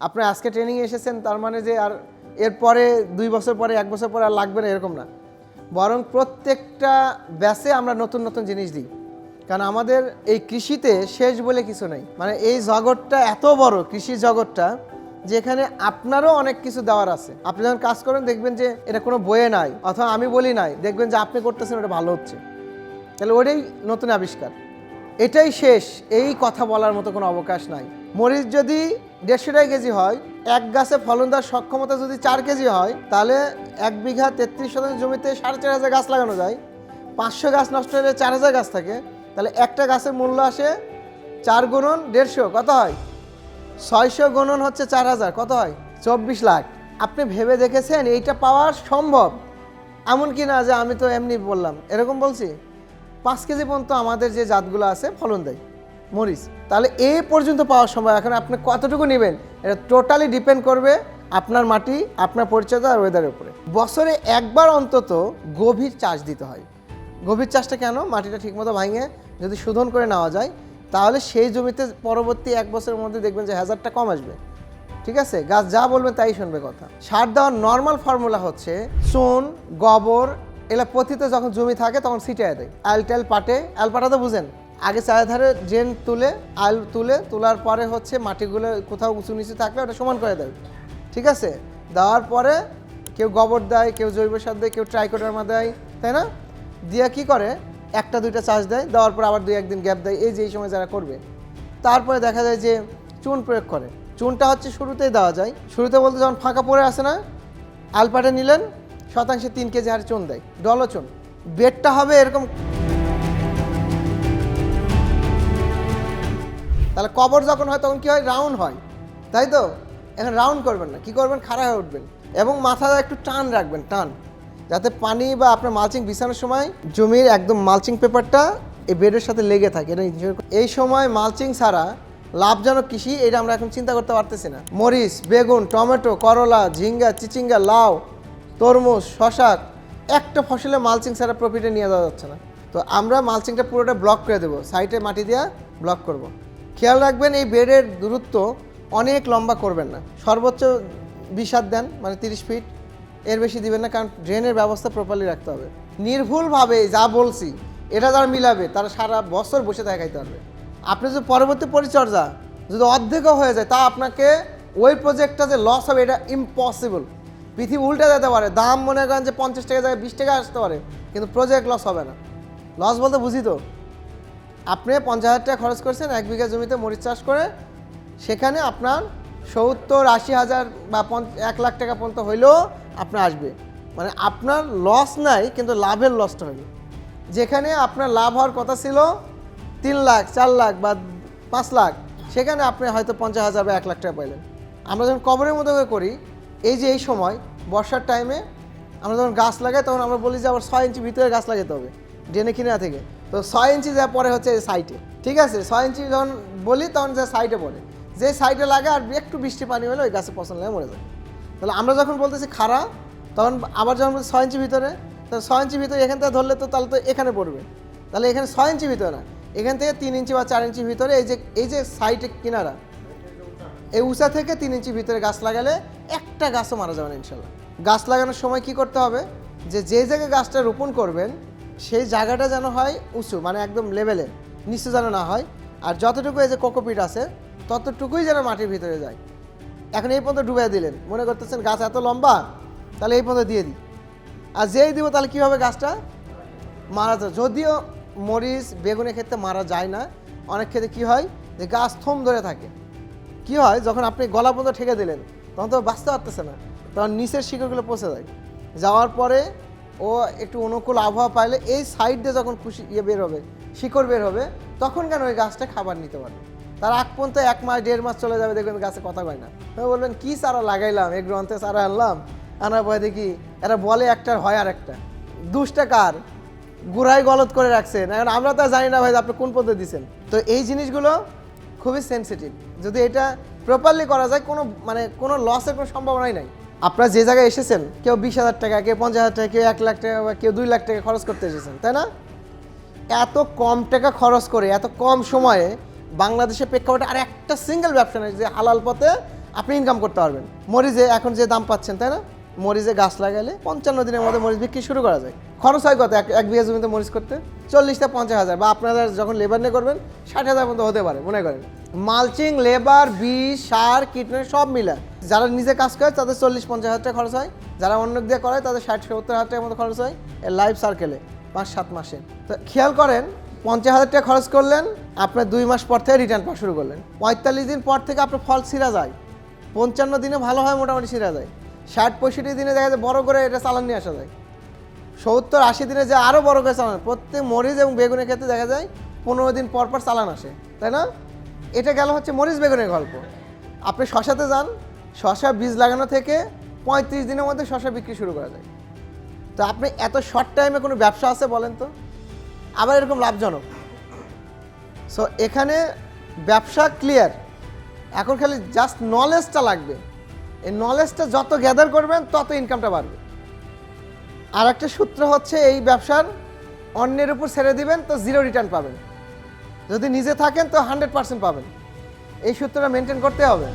আপনি আজকে ট্রেনিং এসেছেন, তার মানে যে আর এরপরে দুই বছর পরে, এক বছর পরে আর লাগবে না, এরকম না। বরং প্রত্যেকটা ব্যাসে আমরা নতুন নতুন জিনিস দিই। কারণ আমাদের এই কৃষিতে শেষ বলে কিছু নেই। মানে এই জগৎটা এত বড় কৃষি জগৎটা, যেখানে আপনারও অনেক কিছু দেওয়ার আছে। আপনি যখন কাজ করেন, দেখবেন যে এটা কোনো বইয়ে নাই, অথবা আমি বলি নাই, দেখবেন যে আপনি করতেছেন, ওটা ভালো হচ্ছে। তাহলে ওটাই নতুন আবিষ্কার। এটাই শেষ, এই কথা বলার মতো কোনো অবকাশ নাই। মরিচ যদি দেড়শো টাকা কেজি হয়, এক গাছে ফলন দেওয়ার সক্ষমতা যদি চার কেজি হয়, তাহলে এক বিঘা তেত্রিশ শতাংশ জমিতে সাড়ে চার হাজার গাছ লাগানো যায়। পাঁচশো গাছ নষ্ট হলে চার হাজার গাছ থাকে, তাহলে একটা গাছের মূল্য আসে চার গুণন দেড়শো, কত হয়? ছয়শো গুণন হচ্ছে চার হাজার, কত হয়? চব্বিশ লাখ। আপনি ভেবে দেখেছেন এইটা পাওয়া সম্ভব? এমন কি না যে আমি তো এমনি বললাম? এরকম বলছি? পাঁচ কেজি পর্যন্ত আমাদের যে জাতগুলো আছে, ফলন দেয়। মরিচ তাহলে এই পর্যন্ত পাওয়ার সময় এখন আপনি কতটুকু নেবেন? এটা টোটালি ডিপেন্ড করবে আপনার মাটি, আপনার পরিচর্যা আর ওয়েদারের উপরে। বছরে একবার অন্তত গভীর চাষ দিতে হয়। গভীর চাষটা কেন? মাটিটা ঠিকমতো ভাঙে, যদি শোধন করে নেওয়া যায়, তাহলে সেই জমিতে পরবর্তী এক বছরের মধ্যে দেখবেন যে হাজারটা কম আসবে। ঠিক আছে? গাছ যা বলবে তাই শুনবে কথা। সার দেওয়ার নর্মাল ফর্মুলা হচ্ছে চুন গোবর, এগুলা পতিতে যখন জমি থাকে তখন ছিটিয়ে দেয়। আল টেল পাটে আল পাটা তো বুঝেন। আগে চারিধারে ড্রেন তুলে আল তুলে, তোলার পরে হচ্ছে মাটিগুলো কোথাও উঁচু নিচু থাকলে ওটা সমান করে দেয়। ঠিক আছে? দেওয়ার পরে কেউ গোবর দেয়, কেউ জৈব সার দেয়, কেউ ট্রাইকোডার্মা দেয়, তাই না? দিয়ে কি করে? একটা, দুইটা চাষ দেয়, দেওয়ার পর আবার দুই, একদিন গ্যাপ দেয়। এই যে এই সময় যারা করবে। তারপরে দেখা যায় যে চুন প্রয়োগ করে। চুনটা হচ্ছে শুরুতেই দেওয়া যায়। শুরুতে বলতে যখন ফাঁকা পড়ে আসে না, আলপাটে নিলেন, শতাংশে তিন কেজি হারে চুন দেয়। ডলো চুন। বেডটা হবে এরকম তাহলে কবর যখন হয় তখন কি হয়? রাউন্ড হয়। তাই তো? এখন রাউন্ড করবেন না। কি করবেন? খাড়া হয়ে উঠবেন। এবং মাথা একটু টান রাখবেন, টান। যাতে পানি বা আপনার মালচিং বিছানোর সময় জমির একদম মালচিং পেপারটা এই বেডের সাথে লেগে থাকে। এটা এই সময় মালচিং ছাড়া লাভজনক কৃষি, এটা আমরা এখন চিন্তা করতে পারতেছি না। মরিচ, বেগুন, টমেটো, করলা, ঝিঙ্গা, চিচিঙ্গা, লাউ, তরমুজ, শশা, একটা ফসলে মালচিং ছাড়া প্রফিটে নিয়ে যাওয়া যাচ্ছে না। তো আমরা মালচিংটা পুরোটা ব্লক করে দেবো। সাইডে মাটি দিয়ে ব্লক করব। খেয়াল রাখবেন, এই বেডের দূরত্ব অনেক লম্বা করবেন না। সর্বোচ্চ হাত দেন মানে তিরিশ ফিট, এর বেশি দিবেন না, কারণ ড্রেনের ব্যবস্থা প্রপারলি রাখতে হবে। নির্ভুলভাবে যা বলছি, এটা যারা মিলাবে, তারা সারা বছর বসে থাকে খাইতে পারবে। আপনি যদি পরবর্তী পরিচর্যা যদি অর্ধেকও হয়ে যায়, তা আপনাকে ওই প্রজেক্টটা যে লস হবে, এটা ইম্পসিবল পৃথিবী উল্টে যেতে পারে, দাম মনে করেন যে পঞ্চাশ টাকা জায়গায় বিশ টাকা আসতে পারে, কিন্তু প্রজেক্ট লস হবে না। লস বলতে বুঝি তো? আপনি পঞ্চাশ হাজার টাকা খরচ করছেন, এক বিঘা জমিতে মরিচ চাষ করে, সেখানে আপনার সত্তর আশি হাজার বা এক লাখ টাকা পর্যন্ত হইলেও আপনার আসবে। মানে আপনার লস নাই, কিন্তু লাভের লসটা হবে যেখানে আপনার লাভ হওয়ার কথা ছিল তিন লাখ, চার লাখ বা পাঁচ লাখ, সেখানে আপনি হয়তো পঞ্চাশ হাজার বা এক লাখ টাকা পাইলেন। আমরা যখন কবরের মতো করে এই যে এই সময়, বর্ষার টাইমে আমরা যখন গাছ লাগাই, তখন আমরা বলি যে আবার ছয় ইঞ্চি ভিতরে গাছ লাগাতে হবে। ড্রেনে কিনে থেকে। তো ছয় ইঞ্চি যা পরে হচ্ছে সাইটে। ঠিক আছে? ছয় ইঞ্চি যখন বলি, তখন যে সাইডে পড়ে। যে সাইডে লাগে আর একটু বৃষ্টি পানি হলে ওই গাছে পছন্দ লাগে, মরে যায়। তাহলে আমরা যখন বলতেছি খাড়া, তখন আবার যখন বলছি ছয় ইঞ্চি ভিতরে তো ছয় ইঞ্চি ভিতরে এখান থেকে ধরলে তো তাহলে তো এখানে পড়বে। তাহলে এখানে ছয় ইঞ্চি ভিতরে না। এখান থেকে তিন ইঞ্চি বা চার ইঞ্চি ভিতরে এই যে এই যে সাইডে কিনারা, এই উঁচা থেকে তিন ইঞ্চি ভিতরে গাছ লাগালে একটা গাছও মারা যাবে না ইনশাল্লাহ। গাছ লাগানোর সময় কি করতে হবে? যে যে জায়গায় গাছটা রোপণ করবেন সেই জায়গাটা যেন হয় উঁচু মানে একদম লেভেলে নিচু যেন না হয়। আর যতটুকু এই যে কোকোপিট আছে, ততটুকুই যেন মাটির ভিতরে যায়। এখন এই পর্যন্ত ডুবে দিলেন। মনে করতেছেন গাছ এত লম্বা, তাহলে এই পর্যন্ত দিয়ে দিই। আর যেই দিব তাহলে কী হবে গাছটা? মারা যায়। যদিও মরিচ, বেগুনের ক্ষেত্রে মারা যায় না, অনেক ক্ষেত্রে কী হয়? যে গাছ থম ধরে থাকে। কি হয়? যখন আপনি গলা পর্যন্ত ঠেকে দিলেন, তখন তো বাঁচতে পারতেছে না। তখন নিচের শিকড়গুলো পচে যায়। যাওয়ার পরে ও একটু অনুকূল আবহাওয়া পাইলে এই সাইড দিয়ে যখন খুশি ইয়ে বের হবে, শিকড় বের হবে, তখন কেন ওই গাছটা খাবার নিতে পারবে? তার আগ পর্যন্ত এক মাস, দেড় মাস চলে যাবে, দেখবেন গাছে কথা কয় না। তবে বলবেন, কী চারা লাগাইলাম? এই গ্রন্থে চারা আনলাম? আনার পরে দেখি, এরা বলে একটা হয় আর একটা দুষ্টা কার? গুড়াই গলত করে রাখছেন। এখন আমরা তো জানি না ভাই, আপনি কোন পদ্ধতি দিচ্ছেন? তো এই জিনিসগুলো খুবই সেনসিটিভ যদি এটা প্রপারলি করা যায়, কোনো মানে কোনো লসের কোনো সম্ভাবনাই নাই। আপনারা যে জায়গায় এসেছেন, কেউ বিশ হাজার টাকা, কেউ পঞ্চাশ হাজার টাকা, কেউ এক লাখ টাকা বা কেউ দুই লাখ টাকা খরচ করতে এসেছেন, তাই না? এত কম টাকা খরচ করে, এত কম সময়ে বাংলাদেশের প্রেক্ষাপটে আর একটা সিঙ্গেল ব্যবসা নেই যে হালাল পথে আপনি ইনকাম করতে পারবেন। মরিচে এখন যে দাম পাচ্ছেন, তাই না? মরিচে গাছ লাগালে পঞ্চান্ন দিনের মধ্যে মরিচ বিক্রি শুরু করা যায়। খরচ হয় কত? এক এক বিঘা জমিতে মরিচ করতে? চল্লিশটা পঞ্চাশ হাজার বা আপনারা যখন লেবার নিয়ে করবেন, ষাট হাজার মতো হতে পারে, মনে করেন। মালচিং লেবার বীজ সার, কীটনাশক সব মিলা যারা নিজে কাজ করে তাদের চল্লিশ, পঞ্চাশ হাজার টাকা খরচ হয়। যারা অন্য দিয়ে করে, তাদের ষাট, সত্তর হাজার টাকার মতো খরচ হয় এর লাইফ সার্কেলে পাঁচ, সাত মাসে। তো খেয়াল করেন, পঞ্চাশ হাজার টাকা খরচ করলেন, আপনার দুই মাস পর থেকে রিটার্ন পাওয়া শুরু করলেন। পঁয়তাল্লিশ দিন পর থেকে আপনার ফল ছিঁড়া যায়। পঞ্চান্ন দিনে ভালো হয় মোটামুটি ছিঁড়া যায়। ষাট, পঁয়ষট্টি দিনে দেখা যায় বড় করে এটা চালান নিয়ে আসা যায়। সত্তর, আশি দিনে যে আরও বড় করে চালান। প্রত্যেক মরিচ এবং বেগুনের ক্ষেত্রে দেখা যায় পনেরো দিন পর পর চালান আসে। তাই না? এটা গেল হচ্ছে মরিচ, বেগুনের গল্প। আপনি শশাতে যান শশা বীজ লাগানো থেকে পঁয়ত্রিশ দিনের মধ্যে শশা বিক্রি শুরু করা যায়। তো আপনি এত শর্ট টাইমে কোনো ব্যবসা আছে বলেন তো? আবার এরকম লাভজনক। সো এখানে ব্যবসা ক্লিয়ার এখন খালি জাস্ট নলেজটা লাগবে। এই নলেজটা যত গ্যাদার করবেন, তত ইনকামটা বাড়বে। আর একটা সূত্র হচ্ছে এই ব্যবসার অন্যের উপর ছেড়ে দিবেন, তো জিরো রিটার্ন পাবেন। যদি নিজে থাকেন, তো হান্ড্রেড পাবেন। এই সূত্রটা মেনটেন করতে হবে।